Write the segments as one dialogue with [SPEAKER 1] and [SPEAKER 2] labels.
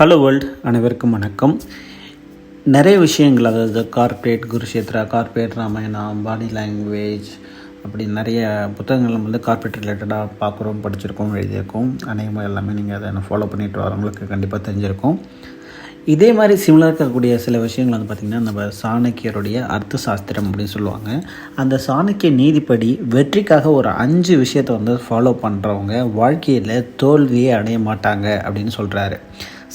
[SPEAKER 1] Hello world அனைவருக்கும் வணக்கம். நிறைய விஷயங்கள் அதாவது corporate Kurukshetra corporate Ramayana body language அப்படி நிறைய புத்தகங்கள் நம்ம வந்து கார்ப்பரேட் ரிலேட்டடாக பார்க்குறோம் படிச்சிருக்கோம் எழுதியிருக்கோம். அநேகமாக எல்லாமே நீங்கள் அதை ஃபாலோ பண்ணிட்டு வரவங்களுக்கு கண்டிப்பாக தெரிஞ்சிருக்கும். இதே மாதிரி சிமிலராக இருக்கக்கூடிய சில விஷயங்கள் வந்து பார்த்திங்கன்னா நம்ம சாணக்கியருடைய அர்த்த சாஸ்திரம் அப்படின்னு சொல்லுவாங்க. அந்த சாணக்கிய நீதிப்படி வெற்றிக்காக ஒரு அஞ்சு விஷயத்தை வந்து ஃபாலோ பண்ணுறவங்க வாழ்க்கையில் தோல்வியே அடைய மாட்டாங்க அப்படின்னு சொல்கிறாரு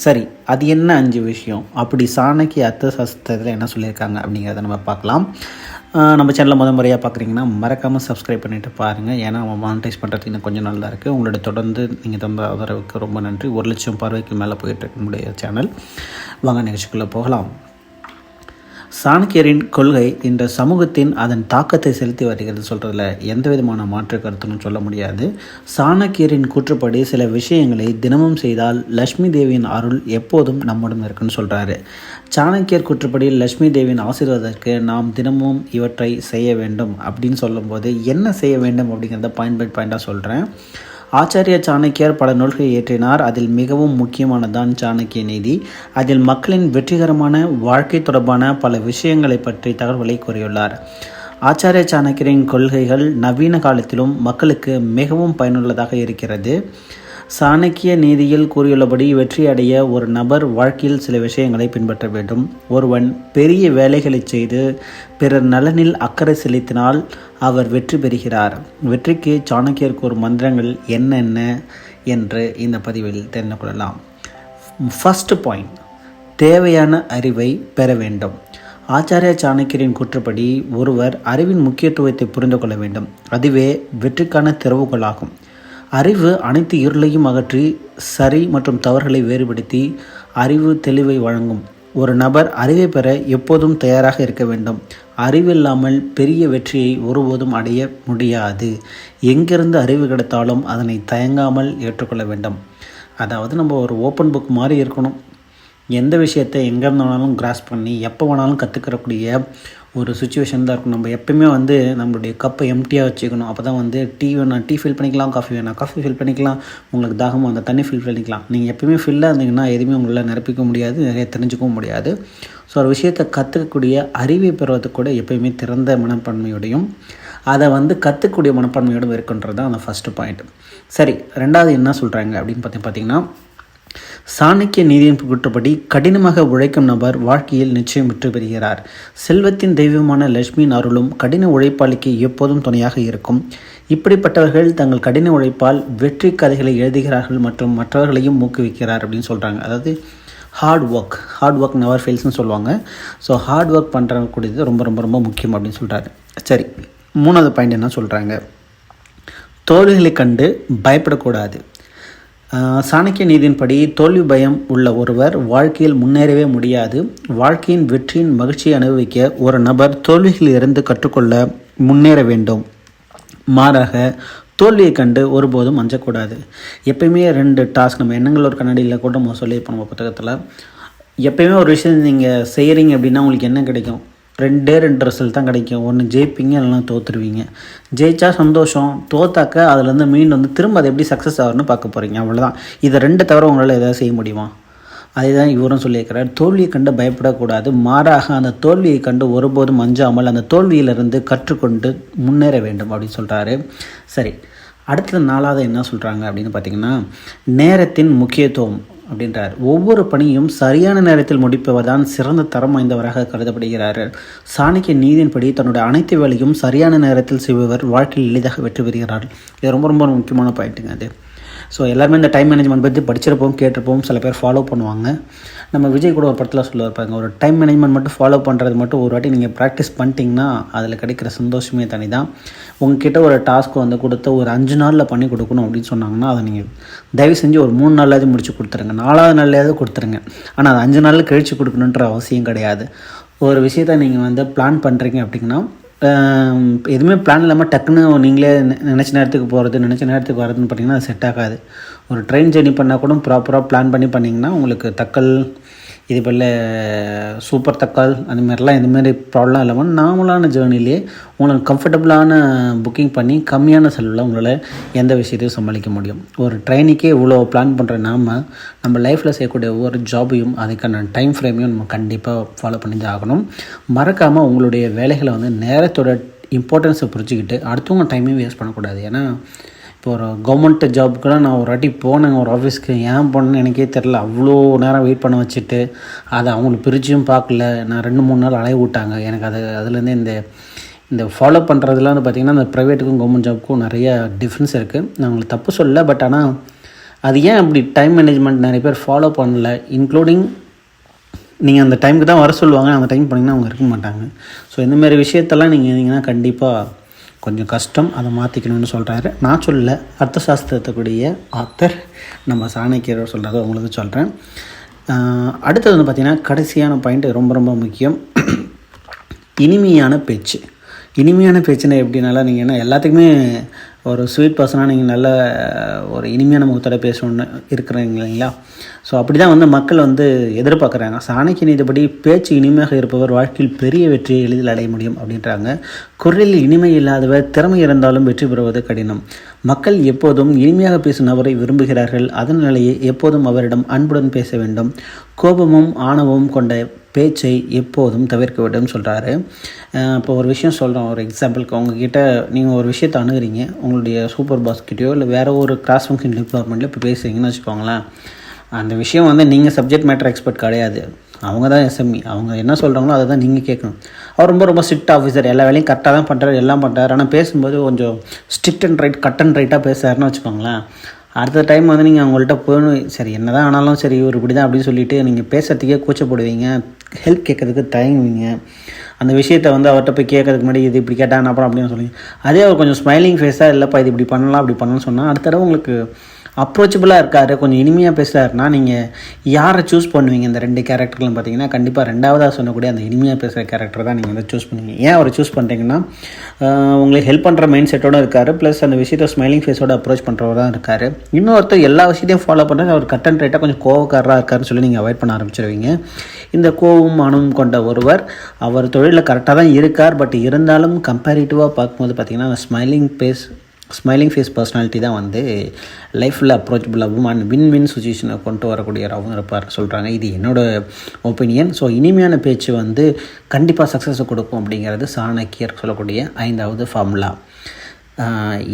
[SPEAKER 1] சரி அது என்ன அஞ்சு விஷயம்? அப்படி சாணக்கி அர்த்த சாஸ்திரத்தில் என்ன சொல்லியிருக்காங்க அப்படிங்கிறத நம்ம பார்க்கலாம். நம்ம சேனலில் முத முறையாக பார்க்குறீங்கன்னா மறக்காமல் சப்ஸ்கிரைப் பண்ணிவிட்டு பாருங்கள் ஏன்னா அவன் மானிட்டைஸ் பண்ணுறது இன்னும் கொஞ்சம் நல்லா இருக்குது உங்களோட தொடர்ந்து நீங்கள் தந்த ஆதரவுக்கு ரொம்ப நன்றி. ஒரு லட்சம் பார்வைக்கு மேலே போயிட்டு இருக்கு நம்முடைய சேனல் வாங்க நிகழ்ச்சிக்குள்ளே போகலாம். சாணக்கியரின் கொள்கை இந்த சமூகத்தின் அதன் தாக்கத்தை செலுத்தி வருகிறது சொல்கிறதுல எந்த விதமான மாற்று கருத்துன்னு சொல்ல முடியாது. சாணக்கியரின் கூற்றுப்படி சில விஷயங்களை தினமும் செய்தால் லக்ஷ்மி தேவியின் அருள் எப்போதும் நம்முடன் இருக்குன்னு சொல்கிறாரு சாணக்கியர் கூற்றுப்படி லக்ஷ்மி தேவியின் ஆசீர்வாதத்திற்கு நாம் தினமும் இவற்றை செய்ய வேண்டும் அப்படின்னு சொல்லும்போது என்ன செய்ய வேண்டும் அப்படிங்கிறத பாயிண்ட் பை பாயிண்டாக சொல்கிறேன் ஆச்சாரிய சாணக்கியர் பல நூல்களை இயற்றினார். அதில் மிகவும் முக்கியமானதான் சாணக்கிய நீதி. அதில் மக்களின் வெற்றிகரமான வாழ்க்கை தொடர்பான பல விஷயங்களை பற்றி தகவல்களை கூறியுள்ளார். ஆச்சாரிய சாணக்கியரின் கொள்கைகள் நவீன காலத்திலும் மக்களுக்கு மிகவும் பயனுள்ளதாக இருக்கிறது. சாணக்கிய நீதியில் கூறியுள்ளபடி வெற்றி அடைய ஒரு நபர் வாழ்க்கையில் சில விஷயங்களை பின்பற்ற வேண்டும். ஒருவன் பெரிய வேலைகளை செய்து பிறர் நலனில் அக்கறை செலுத்தினால் அவர் வெற்றி பெறுகிறார். வெற்றிக்கு சாணக்கியர் கூறும் மந்திரங்கள் என்னென்ன என்று இந்த பதிவில் தெரிந்து கொள்ளலாம். ஃபர்ஸ்ட் பாயிண்ட் தேவையான அறிவை பெற வேண்டும். ஆச்சாரிய சாணக்கியரின் கூற்றுப்படி ஒருவர் அறிவின் முக்கியத்துவத்தை புரிந்து கொள்ள வேண்டும். அதுவே வெற்றிக்கான திறவுகோலாகும். அறிவு அனைத்து இருளையும் அகற்றி சரி மற்றும் தவறுகளை வேறுபடுத்தி அறிவு தெளிவை வழங்கும். ஒரு நபர் அறிவை பெற எப்போதும் தயாராக இருக்க வேண்டும். அறிவில்லாமல் பெரிய வெற்றியை ஒருபோதும் அடைய முடியாது. எங்கிருந்து அறிவு கிடைத்தாலும் அதனை தயங்காமல் ஏற்றுக்கொள்ள வேண்டும். அதாவது நம்ம ஒரு ஓப்பன் புக் மாதிரி இருக்கணும். எந்த விஷயத்தை எங்கே இருந்தாலும் கிராஸ் பண்ணி எப்போ வேணாலும் கற்றுக்கிறக்கூடிய ஒரு சுச்சுவேஷன் தான் இருக்கும். நம்ம எப்பயுமே வந்து நம்மளுடைய கப்பை எம்டியாக வச்சுக்கணும். அப்போ தான் வந்து டீ வேணா டீ ஃபில் பண்ணிக்கலாம் காஃபி வேணா காஃபி ஃபில் பண்ணிக்கலாம். உங்களுக்கு தாகமாக அந்த தண்ணி ஃபில் பண்ணிக்கலாம். நீங்கள் எப்பயுமே ஃபில்லாக இருந்தீங்கன்னா எதுவுமே உங்களால் நிரப்பிக்க முடியாது நிறைய தெரிஞ்சுக்கவும் முடியாது. ஸோ ஒரு விஷயத்தை கற்றுக்கக்கூடிய அறிவை பெறுவதுக்கு கூட எப்பயுமே திறந்த மனப்பான்மையோடையும் அதை வந்து கற்றுக்கூடிய மனப்பான்மையோடும் இருக்குன்றது தான் அந்த ஃபஸ்ட்டு பாயிண்ட் சரி ரெண்டாவது என்ன சொல்கிறாங்க அப்படின்னு பார்த்து பார்த்தீங்கன்னா சாணக்கிய நீதியின் கூற்றுப்படி கடினமாக உழைக்கும் நபர் வாழ்க்கையில் நிச்சயம் வெற்றி பெறுகிறார். செல்வத்தின் தெய்வமான லட்சுமியின் அருளும் கடின உழைப்பாளிக்கு எப்போதும் துணையாக இருக்கும். இப்படிப்பட்டவர்கள் தங்கள் கடின உழைப்பால் வெற்றி கதைகளை எழுதுகிறார்கள் மற்றும் மற்றவர்களையும் ஊக்குவிக்கிறார் அப்படின்னு சொல்கிறாங்க அதாவது hard work hard work never ஃபெயில்ஸ்னு சொல்லுவாங்க. ஸோ ஹார்ட் ஒர்க் பண்ணுறக்கூடியது ரொம்ப ரொம்ப ரொம்ப முக்கியம் அப்படின்னு சொல்கிறாரு சரி மூணாவது பாயிண்ட் என்ன சொல்கிறாங்க தோல்விகளை கண்டு பயப்படக்கூடாது. சாணக்கிய நீதியின்படி தோல்வி பயம் உள்ள ஒருவர் வாழ்க்கையில் முன்னேறவே முடியாது. வாழ்க்கையின் வெற்றியின் மகிழ்ச்சியை அனுபவிக்க ஒரு நபர் தோல்விகளில் இருந்து கற்றுக்கொள்ள முன்னேற வேண்டும். மாறாக தோல்வியை கண்டு ஒருபோதும் அஞ்சக்கூடாது. எப்பயுமே ரெண்டு டாஸ்க் நம்ம எண்ணங்கள் ஒரு கண்ணாடியில் கூட நம்ம சொல்லியிருப்போம் நம்ம புத்தகத்தில். எப்பயுமே ஒரு விஷயம் நீங்கள் செய்கிறீங்க அப்படின்னா உங்களுக்கு என்ன கிடைக்கும்? ரெண்டே ரெண்டு ரிசல்ட் தான் கிடைக்கும். ஒன்று ஜெயிப்பீங்க இல்லைனா தோற்றுருவீங்க ஜெயிச்சா சந்தோஷம் தோத்தாக்க அதுலேருந்து மீன் வந்து திரும்ப அது எப்படி சக்ஸஸ் ஆகும்னு பார்க்க போகிறீங்க அவ்வளோதான் இதை ரெண்டு தவிர உங்களால் எதாவது செய்ய முடியுமா? அதே தான் இவரும் சொல்லியிருக்கிறார். தோல்வியை கண்டு பயப்படக்கூடாது. மாறாக அந்த தோல்வியை கண்டு ஒருபோதும் அஞ்சாமல் அந்த தோல்வியிலிருந்து கற்றுக்கொண்டு முன்னேற வேண்டும் அப்படின்னு சொல்கிறாரு சரி. அடுத்த நாளாவது என்ன சொல்கிறாங்க அப்படின்னு பார்த்தீங்கன்னா நேரத்தின் முக்கியத்துவம். அப்படின்றார். ஒவ்வொரு பணியும் சரியான நேரத்தில் முடிப்பவர் தான் சிறந்த தரம் வாய்ந்தவராக கருதப்படுகிறார். சாணிக்க நீதியின்படி தன்னுடைய அனைத்து வேலையும் சரியான நேரத்தில் செய்பவர் வாழ்க்கையில் எளிதாக வெற்றி பெறுகிறார். இது ரொம்ப ரொம்ப முக்கியமான பாயிண்ட்டுங்க அது. ஸோ எல்லாருமே இந்த டைம் மேனேஜ்மெண்ட் பற்றி படிச்சிருப்போம் கேட்டிருப்போம் சில பேர் ஃபாலோ பண்ணுவாங்க. நம்ம விஜய் கூட ஒரு படத்தில் சொல்ல இருப்பாங்க ஒரு டைம் மேனேஜ்மெண்ட் மட்டும் ஃபாலோ பண்ணுறது மட்டும் ஒரு வாட்டி நீங்கள் ப்ராக்டிஸ் பண்ணிட்டீங்கன்னா அதில் கிடைக்கிற சந்தோஷமே தனி தான் உங்ககிட்ட ஒரு டாஸ்க் வந்து கொடுத்து ஒரு அஞ்சு நாளில் பண்ணி கொடுக்கணும் அப்படின்னு சொன்னாங்கன்னா அதை நீங்கள் தயவு செஞ்சு ஒரு மூணு நாளாவது முடிச்சு கொடுத்துருங்க. நாலாவது நாள்லையாவது கொடுத்துருங்க. ஆனால் அது அஞ்சு நாளில் கழித்து கொடுக்கணுன்ற அவசியம் கிடையாது. ஒரு விஷயத்த நீங்கள் வந்து பிளான் பண்ணுறீங்க அப்படின்னா எதுவுமே பிளான் இல்லாமல் டக்குன்னு நீங்களே நினச்ச நேரத்துக்கு போகிறது நினச்ச நேரத்துக்கு வரதுன்னு பார்த்தீங்கன்னா அது செட் ஆகாது. ஒரு ட்ரெயின் ஜேர்னி பண்ணால் கூட ப்ராப்பராக பிளான் பண்ணி பண்ணிங்கன்னா உங்களுக்கு தக்கல் இது போல் சூப்பர் தக்கால் அந்த மாதிரிலாம் இந்த மாதிரி ப்ராப்ளம் இல்லாமல் நார்மலான ஜேர்னிலே உங்களுக்கு கம்ஃபர்டபுளான புக்கிங் பண்ணி கம்மியான செலவில் உங்களால் எந்த விஷயத்தையும் சமாளிக்க முடியும். ஒரு ட்ரெயினுக்கே இவ்வளோ பிளான் பண்ணுற நாம நம்ம லைஃப்பில் செய்யக்கூடிய ஒவ்வொரு ஜாபையும் அதுக்கான டைம் ஃப்ரேமையும் நம்ம கண்டிப்பாக ஃபாலோ பண்ணி தான் ஆகணும். மறக்காமல் உங்களுடைய வேலைகளை வந்து நேரத்தோட இம்பார்ட்டன்ஸை புரிஞ்சுக்கிட்டு அடுத்தவங்க டைமையும் வேஸ்ட் பண்ணக்கூடாது. ஏன்னா இப்போ ஒரு கவர்மெண்ட் ஜாபுக்குலாம் நான் ஒரு வாட்டி போனேங்க ஒரு ஆஃபீஸ்க்கு ஏன் போனேன்னு எனக்கே தெரில அவ்வளோ நேரம் வெயிட் பண்ண வச்சுட்டு அதை அவங்களுக்கு பிரிச்சும் பார்க்கல. நான் ரெண்டு மூணு நாள் அலைய விட்டாங்க. எனக்கு அது அதுலேருந்து இந்த இந்த ஃபாலோ பண்ணுறதுலாம் வந்து பார்த்திங்கன்னா இந்த ப்ரைவேட்டுக்கும் கவர்மெண்ட் ஜாபுக்கும் நிறைய டிஃப்ரென்ஸ் இருக்குது நான் உங்களுக்கு தப்பு சொல்லல பட் ஆனால் அது ஏன் அப்படி டைம் மேனேஜ்மெண்ட் நிறைய பேர் ஃபாலோ பண்ணல? இன்க்ளூடிங் நீங்கள் அந்த டைமுக்கு தான் வர சொல்லுவாங்க. அந்த டைம் பண்ணிங்கன்னா அவங்க இருக்க மாட்டாங்க. ஸோ இந்தமாரி விஷயத்தெல்லாம் நீங்கள் இருந்தீங்கன்னா கண்டிப்பாக கொஞ்சம் கஷ்டம் அதை மாற்றிக்கணும்னு சொல்கிறாரு நான் சொல்ல அர்த்த சாஸ்திரத்துக்குரிய ஆத்தர் நம்ம சாணக்கியர் சொல்கிறத உங்களுக்கு சொல்கிறேன் அடுத்தது வந்து பார்த்திங்கன்னா கடைசியான பாயிண்ட் ரொம்ப ரொம்ப முக்கியம். இனிமையான பேச்சு. இனிமையான பேச்சுன்னா எப்படினால நீங்கள் என்ன எல்லாத்துக்குமே ஒரு ஸ்வீட் பர்சனாக நீங்கள் நல்ல ஒரு இனிமையான முகத்தோட பேசணுன்னு இருக்கிறீங்க இல்லைங்களா? ஸோ அப்படி தான் வந்து மக்கள் வந்து எதிர்பார்க்குறாங்க. சாணக்கிய நீதிபடி பேச்சு இனிமையாக இருப்பவர் வாழ்க்கையில் பெரிய வெற்றியை எளிதில் அடைய முடியும் அப்படின்றாங்க. குரலில் இனிமை இல்லாதவர் திறமை இருந்தாலும் வெற்றி பெறுவது கடினம். மக்கள் எப்போதும் இனிமையாக பேசும் நபரை விரும்புகிறார்கள். அதனாலேயே எப்போதும் அவரிடம் அன்புடன் பேச வேண்டும். கோபமும் ஆணவமும் கொண்ட பேச்சை எப்போதும் தவிர்க்க வேண்டும் சொல்கிறாரு இப்போ ஒரு விஷயம் சொல்கிறோம் ஒரு எக்ஸாம்பிளுக்கு உங்ககிட்ட நீங்கள் ஒரு விஷயத்தை அணுகுறீங்க. உங்களுடைய சூப்பர் பாஸ்கிட்டையோ இல்லை வேறு ஒரு கிராஸ் ஃபங்க்ஷன் டிபார்ட்மெண்ட்டில் இப்போ பேசுகிறீங்கன்னு வச்சுக்கோங்களேன். அந்த விஷயம் வந்து நீங்கள் சப்ஜெக்ட் மேட்டர் எக்ஸ்பர்ட் கிடையாது. அவங்க தான் எஸ்எம்இ அவங்க என்ன சொல்கிறாங்களோ அதை தான் நீங்கள் கேட்கணும். அவர் ரொம்ப ரொம்ப ஸ்ட்ரிக்ட் ஆஃபீஸர் எல்லா வேலையும் கரெக்டாக தான் பண்ணுறாரு எல்லாம் பண்ணுறாரு ஆனால் பேசும்போது கொஞ்சம் strict and right cut and ரைட்டாக பேசுறாருன்னு வச்சுக்கோங்களேன். அடுத்த டைம் வந்து நீங்கள் அவங்கள்ட்ட போகணும். சரி என்ன தான் ஆனாலும் சரி இவர் இப்படி தான் அப்படின்னு சொல்லிட்டு நீங்கள் பேசுறதுக்கே கூச்சப்படுவீங்க. ஹெல்ப் கேட்கறதுக்கு தயங்குவீங்க. அந்த விஷயத்தை வந்து அவர்கிட்ட போய் கேட்கறதுக்கு முன்னாடி இது இப்படி கேட்டால் என்ன அப்புறம் அப்படின்னு சொல்லி அதே அவர் கொஞ்சம் ஸ்மைலிங் ஃபேஸாக இல்லைப்பா இது இப்படி பண்ணலாம் அப்படி பண்ணலாம்னு சொன்னால் அடுத்த தடவை உங்களுக்கு அப்ரோச்சபிளாக இருக்கார் கொஞ்சம் இனிமையாக பேசுகிறாருன்னா நீங்கள் யாரை சூஸ் பண்ணுவீங்க இந்த ரெண்டு கேரக்டர்லாம் பார்த்தீங்கன்னா கண்டிப்பாக ரெண்டாவதாக சொன்னக்கூடிய அந்த இனிமையாக பேசுகிற கேரக்டர் தான் நீங்கள் வந்து சூஸ் பண்ணுவீங்க. ஏன் அவரை சூஸ் பண்ணுறீங்கன்னா உங்களுக்கு ஹெல்ப் பண்ணுற மைண்ட் செட்டோடு இருக்கார் ப்ளஸ் அந்த விஷயத்தை ஸ்மைலிங் ஃபேஸோட அப்ரோச் பண்ணுறவர் தான் இருக்கார். இன்னொருத்தர் எல்லா விஷயத்தையும் ஃபாலோ பண்ணுறது அவர் கட் அண்ட் ரைட்டாக கொஞ்சம் கோவக்காரராக இருக்காருன்னு சொல்லி நீங்கள் அவாய்ட் பண்ண ஆரம்பிச்சிருவீங்க. இந்த கோவம் மனமும் கொண்ட ஒருவர் அவர் தொழிலில் கரெக்டாக தான் இருக்கார் பட் இருந்தாலும் கம்பேரிட்டிவாக பார்க்கும்போது பார்த்திங்கன்னா அந்த smiling face smiling face personality தான் வந்து லைஃப்பில் அப்ரோச்சபிளாகவும் அண்ட் வின் வின் சுச்சுவேஷனை கொண்டு வரக்கூடியவராகவும் இருப்பார் சொல்கிறாங்க இது என்னோடய ஒப்பீனியன் ஸோ இனிமையான பேச்சு வந்து கண்டிப்பாக சக்ஸஸை கொடுக்கும் அப்படிங்கிறது சாணக்கியர் சொல்லக்கூடிய ஐந்தாவது ஃபார்முலா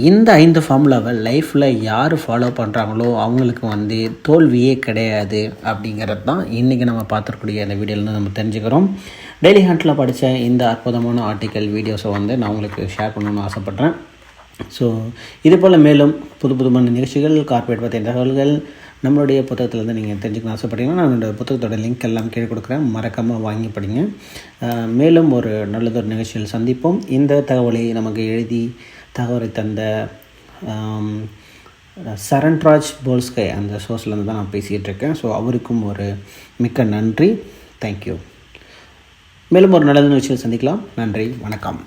[SPEAKER 1] இந்த ஐந்து ஃபார்முலாவை லைஃப்பில் யார் ஃபாலோ பண்ணுறாங்களோ அவங்களுக்கு வந்து தோல்வியே கிடையாது அப்படிங்கிறது தான் இன்றைக்கி நம்ம பார்த்துருக்கூடிய அந்த வீடியோவில் நம்ம தெரிஞ்சுக்கிறோம். டெய்லி ஹண்ட்டில் படித்த இந்த அற்புதமான ஆர்டிக்கல் வீடியோஸை வந்து நான் உங்களுக்கு ஷேர் பண்ணணும்னு ஆசைப்பட்றேன். ஸோ இது போல் மேலும் புது புதுமான நிகழ்ச்சிகள் கார்பரேட் பற்றிய தகவல்கள் நம்மளுடைய புத்தகத்திலேருந்து நீங்கள் தெரிஞ்சுக்கணும் ஆசைப்பட்டீங்கன்னா நான் என்னோடய புத்தகத்தோட லிங்க் எல்லாம் கீழே கொடுக்குறேன். மறக்காமல் வாங்கி படிங்க. மேலும் ஒரு நல்லதொரு நிகழ்ச்சியில் சந்திப்போம். இந்த தகவலை நமக்கு எழுதி தகவலை தந்த சரண்ராஜ் போல்ஸ்கை அந்த சோர்ஸ்லேருந்து தான் நான் பேசிகிட்டு இருக்கேன். ஸோ அவருக்கும் ஒரு மிக்க நன்றி. தேங்க்யூ மேலும் ஒரு நல்ல நிகழ்ச்சியில் சந்திக்கலாம். நன்றி. வணக்கம்.